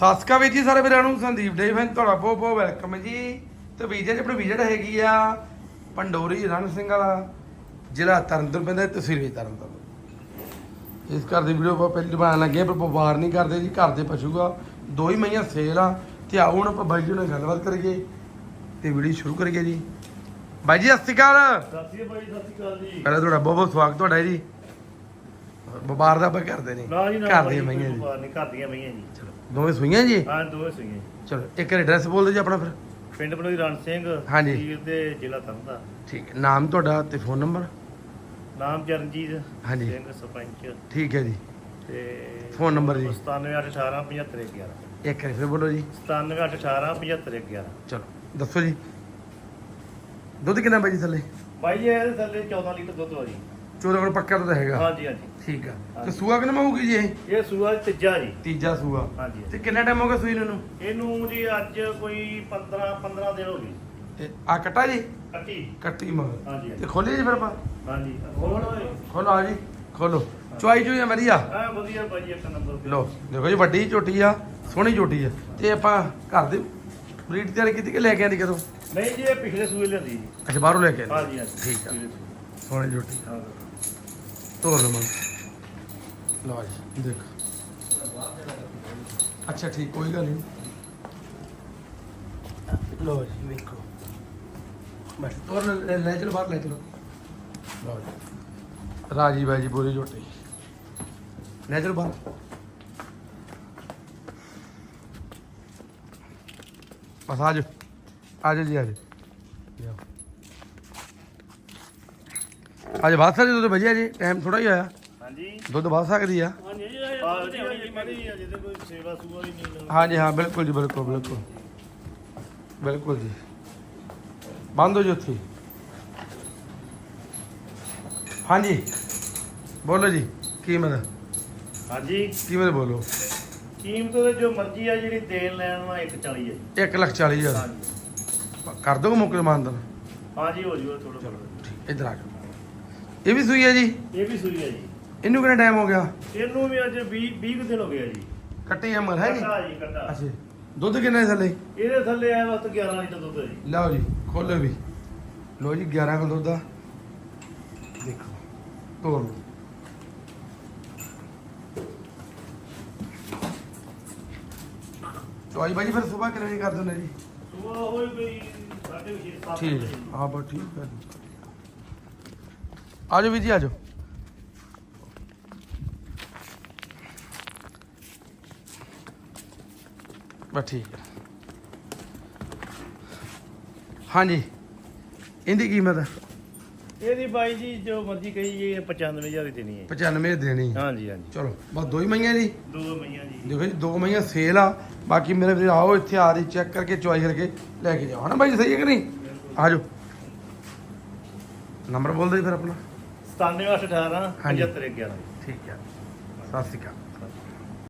ਸਾਸਕਾ ਵੀਰ ਜੀ ਸਾਰੇ ਵੀਰਾਂ ਨੂੰ ਸੰਦੀਪ ਡੇ ਫੈਨ ਤੁਹਾਡਾ ਬਹੁਤ ਬਹੁਤ ਵੈਲਕਮ ਜੀ। ਤੇ ਵੀਜ਼ਾ ਜੀ ਆਪਣੀ ਵਿਜ਼ਿਟ ਹੈਗੀ ਆ ਪੰਡੋਰੀ ਰਣ ਸਿੰਘ ਵਾਲਾ ਜ਼ਿਲ੍ਹਾ ਤਰਨਤਾਰਨ ਪੈਂਦਾ ਤਹਿਸੀਲ ਤਰਨਤਾਰਨ। ਇਸ ਘਰ ਦੀ ਵੀਡੀਓ ਆਪਾਂ ਪਹਿਲੀ ਬਣਾਉਣ ਲੱਗੇ ਪਰ ਵਪਾਰ ਨਹੀਂ ਕਰਦੇ ਜੀ ਘਰ ਦੇ ਪਸ਼ੂ ਆ। ਦੋ ਹੀ ਮਈਆਂ ਸੇਲ ਆ ਤੇ ਆਓ ਹੁਣ ਆਪਾਂ ਬਾਈ ਜੀ ਨਾਲ ਗੱਲਬਾਤ ਕਰੀਏ ਤੇ ਵੀਡੀਓ ਸ਼ੁਰੂ ਕਰੀਏ ਜੀ। ਬਾਈ ਜੀ ਸਤਿ ਸ਼੍ਰੀ ਅਕਾਲ। ਸਤਿ ਸ਼੍ਰੀ ਅਕਾਲ ਜੀ ਸਤਿ ਸ਼੍ਰੀ ਅਕਾਲ ਜੀ। ਪਹਿਲਾਂ ਤੁਹਾਡਾ ਬਹੁਤ ਬਹੁਤ ਸਵਾਗਤ ਤੁਹਾਡਾ ਜੀ। ਵਪਾਰ ਦਾ ਆਪਾਂ ਕਰਦੇ ਨਹੀਂ। ਨਾ ਜੀ ਨਾ ਘਰ ਦੀਆਂ ਮਈਆਂ ਜੀ। ਵਪਾਰ ਨਹੀਂ ਘਰ ਦੀਆਂ ਮਈਆਂ ਜੀ। ਚਲੋ ਦੋਵੇਂ ਸੂਈਆਂ ਜੀ? ਹਾਂ ਦੋਵੇਂ ਸੀਗੇ ਚਲੋ ਇੱਕ ਐਡਰੈਸ ਬੋਲ ਦਿਓ ਜੀ ਆਪਣਾ ਫਿਰ। ਪਿੰਡ ਬਨੋਈ ਰਣ ਸਿੰਘ ਹਾਂਜੀ। ਤਹਿਸੀਲ ਤੇ ਜ਼ਿਲ੍ਹਾ ਤਰਨਤਾਰਨ ਠੀਕ ਹੈ ਨਾਮ ਤੁਹਾਡਾ ਤੇ ਫੋਨ ਨੰਬਰ ਨਾਮ ਚਰਨਜੀਤ ਹਾਂਜੀ। ਸਿੰਘ ਸਰਪੰਚ। ਠੀਕ ਹੈ ਜੀ। ਤੇ ਫੋਨ ਨੰਬਰ ਜੀ। 9718 ਇੱਕ ਵਾਰੀ ਫਿਰ ਬੋਲੋ ਜੀ। 9718 ਚਲੋ ਦੱਸੋ ਜੀ। ਦੁੱਧ ਕਿੰਨਾ ਬਾਈ ਜੀ ਥੱਲੇ? ਬਾਈ ਜੀ ਇਹਦੇ ਥੱਲੇ 14 ਲੀਟਰ ਦੁੱਧ ਆ ਜੀ। ਚੋਦਾ ਕੋਲ ਪੱਕਾ ਦੁੱਧ ਹੈਗਾ। ਹਾਂਜੀ ਹਾਂਜੀ। ਠੀਕ ਆ। ਤੇ ਹਾਂਜੀ। ਸੂਆ ਕਿੰਨਾ ਹੋਊਗੀ ਜੀ ਇਹ? ਇਹ ਸੂਆ ਤੀਜਾ ਜੀ। ਤੀਜਾ ਸੂਆ। ਹਾਂਜੀ ਤੇ ਕਿੰਨਾ ਟਾਈਮ ਹੋ ਗਿਆ ਸੂਈ ਨੂੰ ਇਹਨੂੰ? ਜੀ ਅੱਜ ਕੋਈ 15 15 ਦਿਨ ਹੋ ਗਏ। ਤੇ ਆ ਕਟਾ ਜੀ? ਕੱਟੀ। ਕੱਟੀ ਮਗਰ। ਹਾਂਜੀ ਤੇ ਖੋਲੀ ਜੀ ਫਿਰ ਆਪਾਂ? ਹਾਂਜੀ। ਹੋਰ ਖੋਲੋ ਆ ਜੀ। ਖੋਲੋ ਚੁਆਈ ਚੁਈ ਵਧੀਆ? ਆ ਵਧੀਆ ਬਾਈ ਜੀ, ਇੱਕ ਨੰਬਰ ਲੋ ਦੇਖੋ ਜੀ ਵੱਡੀ ਝੋਟੀ ਆ ਸੋਹਣੀ ਝੋਟੀ ਆ। ਤੇ ਆਪਾਂ ਘਰ ਦੇ ਬਰੀਡ ਤਿਆਰ ਕੀਤੀ ਕਿ ਲੈ ਕੇ ਆਂਦੀ ਕਦੋਂ? ਨਹੀਂ ਜੀ ਇਹ ਪਿਛਲੇ ਸੂਏ ਲਿਆਂਦੀ ਜੀ। ਅੱਛਾ ਬਾਹਰੋਂ ਲੈ ਕੇ ਆਂਦੀ। ਹਾਂਜੀ ਹਾਂਜੀ। ਠੀਕ ਆ। ਪਿਛਲੇ ਸੂਏ। ਸੋਹਣੀ ਝੋਟੀ। ਹਾਂ। ਤੋਰ ਲਵਾਂ। ਲਓ ਜੀ, ਦੇਖ। ਅੱਛਾ, ਠੀਕ, ਕੋਈ ਗੱਲ ਨਹੀਂ। ਲਓ ਜੀ, ਵੇਖੋ। ਬਸ ਤੋਰ ਲੈ ਚਲੋ ਬਾਹਰ, ਲੈ ਚਲੋ। ਲਓ ਜੀ। ਰਾਜੀ ਬਾਈ ਜੀ ਬੋਰੀ ਝੋਟੀ। ਲੈ ਚਲੋ ਬਾਹਰ। ਬਸ ਆਜੋ ਆਜੋ ਜੀ ਆਜੋ ਅੱਜ ਬਾਤ ਸਕਦੇ ਦੁੱਧ ਵਧੀਆ ਜੀ ਟਾਈਮ ਥੋੜਾ ਹੀ ਆਇਆ ਹਾਂਜੀ। ਦੁੱਧ ਬਾਤ ਸਕਦੀ ਆ। ਹਾਂਜੀ ਹਾਂ ਬਿਲਕੁਲ ਜੀ ਬਿਲਕੁਲ ਬਿਲਕੁਲ। ਬਿਲਕੁਲ ਜੀ। ਬੰਦ ਹੋ ਜੀ ਉੱਥੇ। ਹਾਂਜੀ ਬੋਲੋ ਜੀ ਕੀਮਤ। ਹਾਂਜੀ। ਕੀਮਤ ਬੋਲੋ। ਕੀਮਤ ਉਹਦੇ ਜੋ ਮਰਜ਼ੀ ਆ ਜਿਹੜੀ ਦੇਣ ਲੈਣ ਵਾ 140 ਹੈ ਜੀ। 1 ਲੱਖ 40 ਹਜ਼ਾਰ। ਹਾਂਜੀ। ਕਰ ਦੋਗੇ ਮੌਕੇ ਮਾਨਦਨ? ਹਾਂਜੀ ਹੋ ਜੂਗਾ ਥੋੜਾ ਚਲੋ ਠੀਕ ਇੱਧਰ ਆ ਜਾਓ। ਇਹ ਵੀ ਸੂਈ ਹੈ ਜੀ? ਇਹ ਵੀ ਸੂਈ ਹੈ ਜੀ। ਇਹਨੂੰ ਕਿੰਨਾ ਟਾਈਮ ਹੋ ਗਿਆ? ਇਹਨੂੰ ਵੀ ਅੱਜ 20 20 ਕੁ ਦਿਨ ਹੋ ਗਿਆ ਜੀ। ਕੱਟੀ ਅਮਰ ਹੈ ਜੀ? ਕੱਟਾ ਜੀ ਕੱਟਾ। ਅੱਛਾ। ਦੁੱਧ ਕਿੰਨਾ ਥੱਲੇ? ਇਹਦੇ ਥੱਲੇ ਆ ਵਕਤ 11 ਲੀਟਰ ਦੁੱਧ ਹੈ ਜੀ। ਲਓ ਜੀ ਖੋਲੋ ਵੀ। ਲਓ ਜੀ 11 ਕਿਲੋ ਦੁੱਧ ਆ। ਦੇਖੋ ਤੋੜ ਲਓ। ਚੋਈ ਬਾਜੀ ਫਿਰ ਸਵੇਰ ਕਿੰਨੇ ਵਜੇ ਕਰ ਦਿੰਦੇ ਜੀ? ਸੂਆ ਹੋਈ ਕੋਈ 6:30 ਠੀਕ ਹੈ। ਹਾਂ ਬਸ ਠੀਕ ਹੈ। ਆਜੋ ਵੀ ਜੀ ਆਜੋ। ਬਸ ਠੀਕ ਹੈ। ਹਾਂਜੀ। ਇਹਦੀ ਕੀਮਤ ਇਹਦੀ ਬਾਈ ਜੀ ਜੋ ਮਰਜ਼ੀ ਕਹੀ ਜੀ ਇਹ 95000 ਦੀ ਦੇਣੀ ਹੈ। 95 ਦੇਣੀ। ਹਾਂਜੀ ਹਾਂਜੀ। ਚਲੋ ਬਸ ਦੋ ਹੀ ਮਈਆਂ ਜੀ। ਦੋ ਮਈਆਂ ਜੀ। ਦੇਖੋ ਜੀ ਦੋ ਮਈਆਂ ਸੇਲ ਆ। ਬਾਕੀ ਮੇਰੇ ਵੀਰ ਆਓ ਇੱਥੇ ਆ ਰਹੀ ਚੈੱਕ ਕਰਕੇ ਚੁਆਈ ਕਰਕੇ ਲੈ ਕੇ ਜਾਓ। ਹਨਾ ਬਾਈ ਸਹੀ ਹੈ ਕਿ ਨਹੀਂ? ਆਜੋ। ਨੰਬਰ ਬੋਲ ਜੀ ਫਿਰ ਆਪਣਾ। 9718 ਹਾਂਜੀ। 7511 ਠੀਕ ਹੈ। ਸਤਿ ਸ਼੍ਰੀ ਅਕਾਲ।